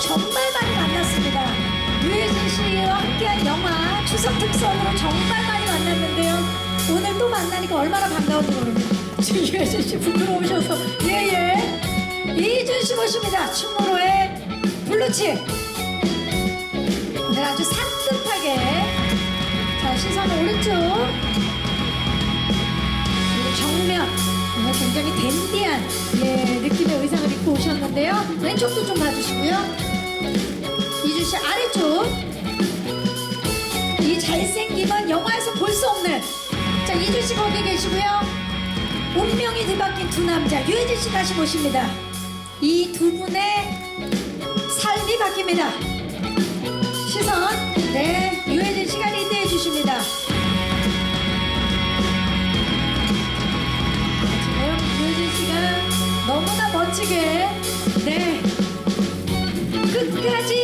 정말 많이 만났습니다. 유해진 씨와 함께한 영화 추석 특선으로 정말 많이 만났는데요. 오늘 또 만나니까 얼마나 반가운지 모릅니다. 유해진 씨 부끄러우셔서 예예. 이준 씨 모십니다. 충무로의 블루칩. 오늘 아주 산뜻하게 자 시선 오른쪽 정면 오늘 굉장히 댄디한 예, 느낌의 의상 오셨는데요. 왼쪽도 좀 봐주시고요. 이준 씨 아래쪽. 이 잘생김은 영화에서 볼 수 없는. 자 이준 씨 거기 계시고요. 운명이 뒤바뀐 두 남자 유해진 씨 다시 모십니다. 이 두 분의 삶이 바뀝니다. 시선. 네 멋지게. 네. 끝까지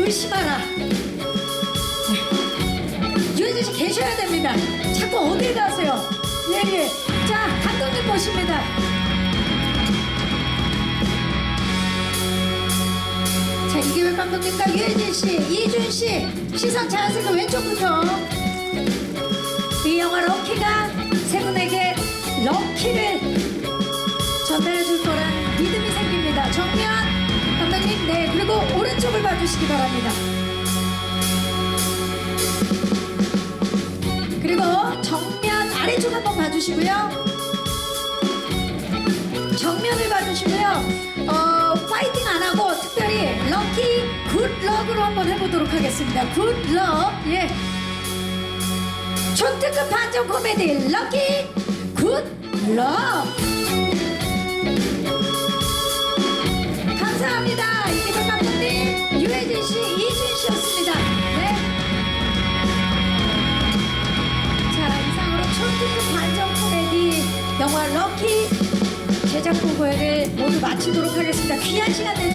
의심하라. 네. 유해진 씨 계셔야 됩니다. 자꾸 어딜 가세요? 예예. 자 감독님 모십니다. 자 이기회 감독님과 유해진 씨, 이준 씨 시선 자연스럽게 왼쪽부터. 이 영화 럭키가 세 분에게 럭키를 믿음이 생깁니다. 정면 감독님 네 그리고 오른쪽을 봐주시기 바랍니다. 그리고 정면 아래쪽 한번 봐주시고요. 정면을 봐주시고요. 어, 파이팅 안 하고 특별히 럭키 굿럭으로 한번 해보도록 하겠습니다. 굿럭, 예. 초특급 반전 코미디 럭키 굿럭. 럭키 제작 보고회를 모두 마치도록 하겠습니다. 귀한 시간 내